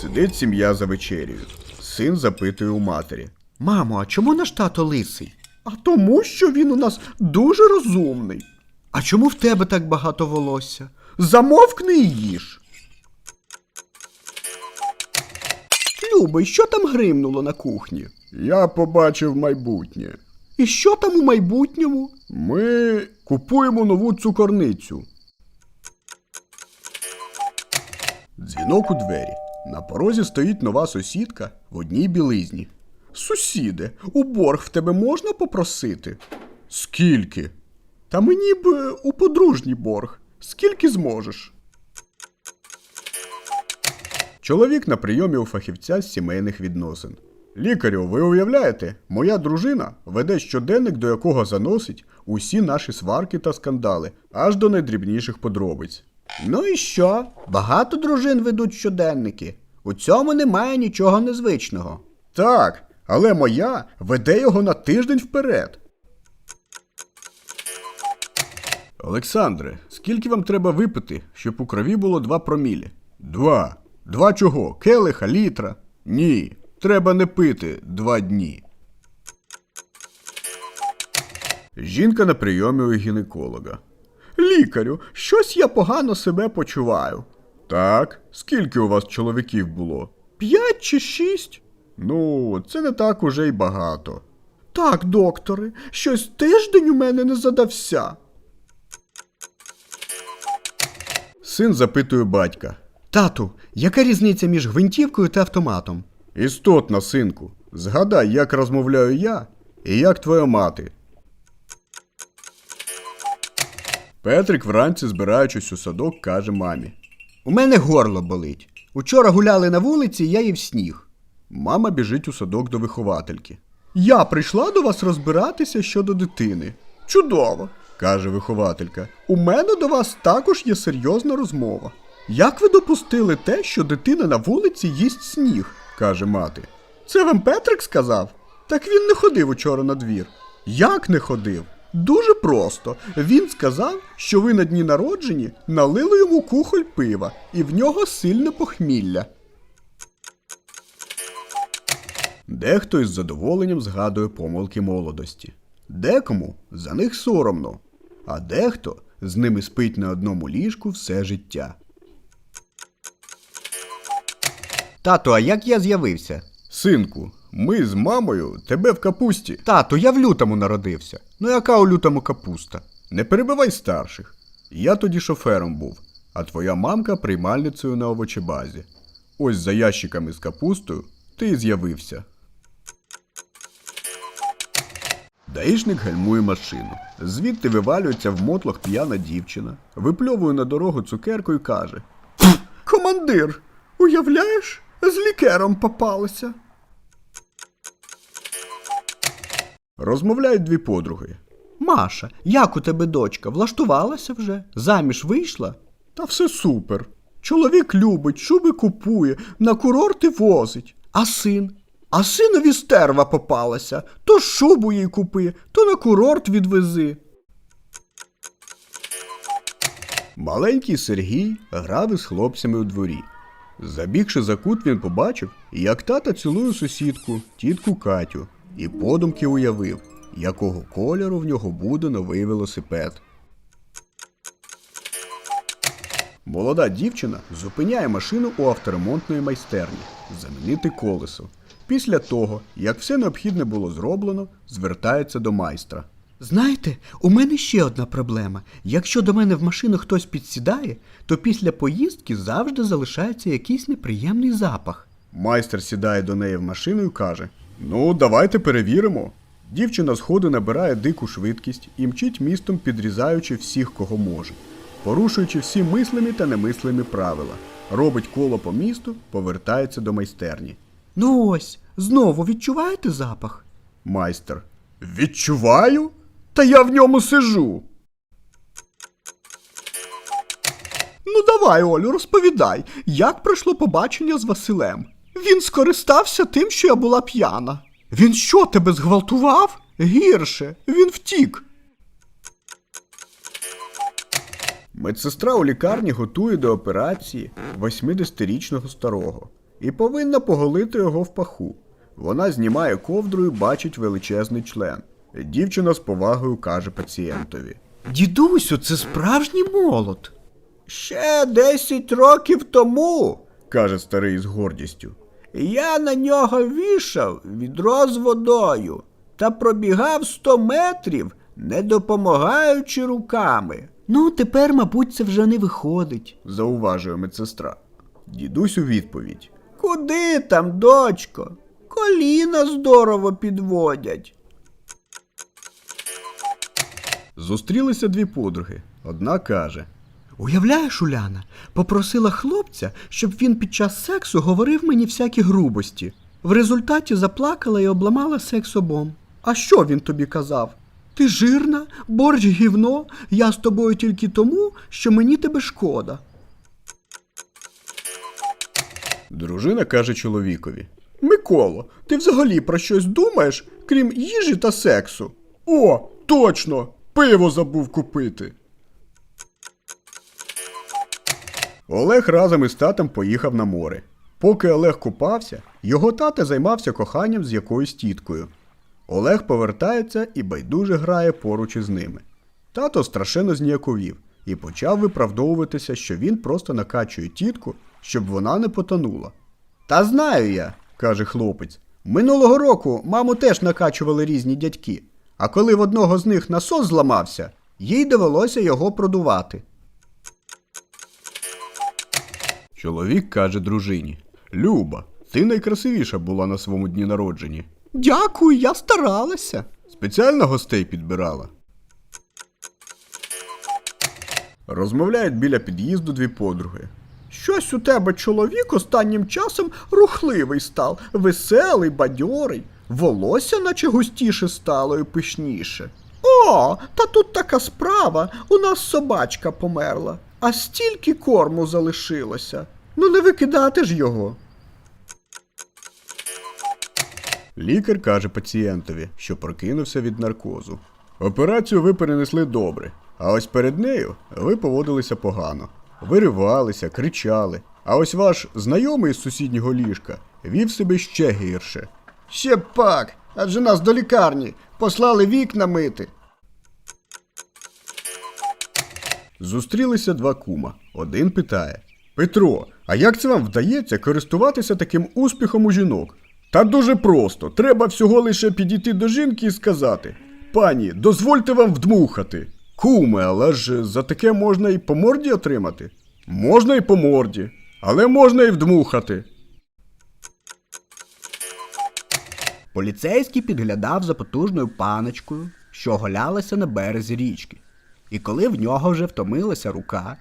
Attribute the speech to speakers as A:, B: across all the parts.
A: Сидить сім'я за вечерею. Син запитує у матері.
B: Мамо, а чому наш тато лисий?
A: А тому, що він у нас дуже розумний.
B: А чому в тебе так багато волосся?
A: Замовкни і їж.
B: Любий, що там гримнуло на кухні?
A: Я побачив майбутнє.
B: І що там у майбутньому?
A: Ми купуємо нову цукорницю. Дзвінок у двері. На порозі стоїть нова сусідка в одній білизні. Сусіде, у борг в тебе можна попросити? Скільки? Та мені б е, у подружній борг. Скільки зможеш? Чоловік на прийомі у фахівця з сімейних відносин. Лікарю, ви уявляєте, моя дружина веде щоденник, до якого заносить усі наші сварки та скандали, аж до найдрібніших подробиць.
B: Ну і що? Багато дружин ведуть щоденники. У цьому немає нічого незвичного.
A: Так, але моя веде його на тиждень вперед. Олександре, скільки вам треба випити, щоб у крові було два промілі? Два. Два чого? Келиха, літра? Ні. Треба не пити два дні. Жінка на прийомі у гінеколога. Лікарю, щось я погано себе почуваю. Так, скільки у вас чоловіків було? П'ять чи шість? Ну, це не так уже й багато. Так, докторе, щось тиждень у мене не задався. Син запитує батька.
B: Тату, яка різниця між гвинтівкою та автоматом?
A: Істотно, синку, згадай, як розмовляю я і як твоя мати. Петрик вранці, збираючись у садок, каже мамі.
B: У мене горло болить. Учора гуляли на вулиці, я їв сніг.
A: Мама біжить у садок до виховательки. Я прийшла до вас розбиратися щодо дитини. Чудово, каже вихователька. У мене до вас також є серйозна розмова. Як ви допустили те, що дитина на вулиці їсть сніг? каже мати. Це вам Петрик сказав? Так він не ходив учора на двір. Як не ходив? Дуже просто. Він сказав, що ви на дні народжені налили йому кухоль пива, і в нього сильне похмілля. Дехто із задоволенням згадує помилки молодості. Декому за них соромно, а дехто з ними спить на одному ліжку все життя.
B: Тату, а як я з'явився?
A: Синку, ми з мамою тебе в капусті.
B: Тату, я в лютому народився. Ну яка у лютому капуста?
A: Не перебивай старших. Я тоді шофером був, а твоя мамка приймальницею на овочебазі. Ось за ящиками з капустою ти і з'явився. Даїшник гальмує машину. Звідти вивалюється в мотлох п'яна дівчина, випльовує на дорогу цукерку і каже: Командир, уявляєш, з лікером попалися. Розмовляють дві подруги.
B: Маша, як у тебе дочка? Влаштувалася вже? Заміж вийшла?
A: Та все супер. Чоловік любить, шуби купує, на курорти возить.
B: А син?
A: А синові стерва попалася. То шубу їй купи, то на курорт відвези. Маленький Сергій грав із хлопцями у дворі. Забігши за кут, він побачив, як тата цілує сусідку, тітку Катю, і подумки уявив, якого кольору в нього буде новий велосипед. Молода дівчина зупиняє машину у авторемонтної майстерні замінити колесо. Після того, як все необхідне було зроблено, звертається до майстра.
B: Знаєте, у мене ще одна проблема. Якщо до мене в машину хтось підсідає, то після поїздки завжди залишається якийсь неприємний запах.
A: Майстер сідає до неї в машину і каже: Ну, давайте перевіримо. Дівчина сходу набирає дику швидкість і мчить містом, підрізаючи всіх, кого може, порушуючи всі мислимі та немислимі правила. Робить коло по місту, повертається до майстерні.
B: Ну ось, знову відчуваєте запах?
A: Майстер. Відчуваю? Та я в ньому сижу. Ну давай, Олю, розповідай, як пройшло побачення з Василем. Він скористався тим, що я була п'яна. Він що, тебе зґвалтував? Гірше, він втік. Медсестра у лікарні готує до операції 80-річного старого. і повинна поголити його в паху. Вона знімає ковдру і бачить величезний член. Дівчина з повагою каже пацієнтові.
B: Дідусю, це справжній молот.
A: Ще десять років тому, каже старий з гордістю. Я на нього вішав відро з водою та пробігав сто метрів, не допомагаючи руками,
B: Ну, тепер, мабуть, це вже не виходить.
A: зауважує медсестра. Дідусь у відповідь. Куди там, дочко? Коліна здорово підводять. Зустрілися дві подруги. Одна каже:
B: Уявляєш, Уляна, попросила хлопця, щоб він під час сексу говорив мені всякі грубості. В результаті заплакала і обламала секс обом. А що він тобі казав? Ти жирна, борщ гівно, я з тобою тільки тому, що мені тебе шкода.
A: Дружина каже чоловікові: Миколо, ти взагалі про щось думаєш, крім їжі та сексу? О, точно! Пиво забув купити. Олег разом із татом поїхав на море. Поки Олег купався, його тата займався коханням з якоюсь тіткою. Олег повертається і байдуже грає поруч із ними. Тато страшенно зніяковів і почав виправдовуватися, що він просто накачує тітку, щоб вона не потонула. Та знаю я, каже хлопець. Минулого року маму теж накачували різні дядьки, а коли в одного з них насос зламався, їй довелося його продувати. Чоловік каже дружині: Люба, ти найкрасивіша була на своєму дні народження.
B: Дякую, я старалася.
A: Спеціально гостей підбирала. Розмовляють біля під'їзду дві подруги. Щось у тебе чоловік останнім часом рухливий став, веселий, бадьорий, волосся наче густіше стало і пишніше. О, та тут така справа. У нас собачка померла, а стільки корму залишилося. Ну не викидати ж його. Лікар каже пацієнтові, що прокинувся від наркозу. Операцію ви перенесли добре, а ось перед нею ви поводилися погано. Виривалися, кричали. А ось ваш знайомий з сусіднього ліжка вів себе ще гірше. Ще пак, адже нас до лікарні послали вікна мити. Зустрілися два кума. Один питає: Петро, а як це вам вдається користуватися таким успіхом у жінок? Та дуже просто. Треба всього лише підійти до жінки і сказати: Пані, дозвольте вам вдмухати. Куме, але ж за таке можна і по морді отримати. Можна і по морді, але можна і вдмухати.
B: Поліцейський підглядав за потужною паночкою, що голялася на березі річки. І коли в нього вже втомилася рука,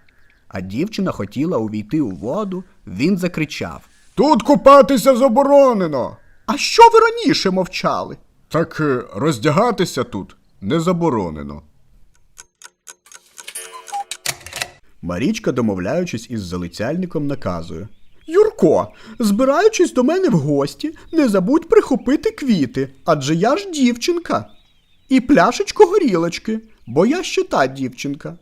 B: а дівчина хотіла увійти у воду, він закричав:
A: Тут купатися заборонено.
B: А що ви раніше мовчали?
A: Так е, роздягатися тут не заборонено. Марічка, домовляючись із залицяльником, наказує. Юрко, збираючись до мене в гості, не забудь прихопити квіти, адже я ж дівчинка. І пляшечку горілочки, бо я ще та дівчинка.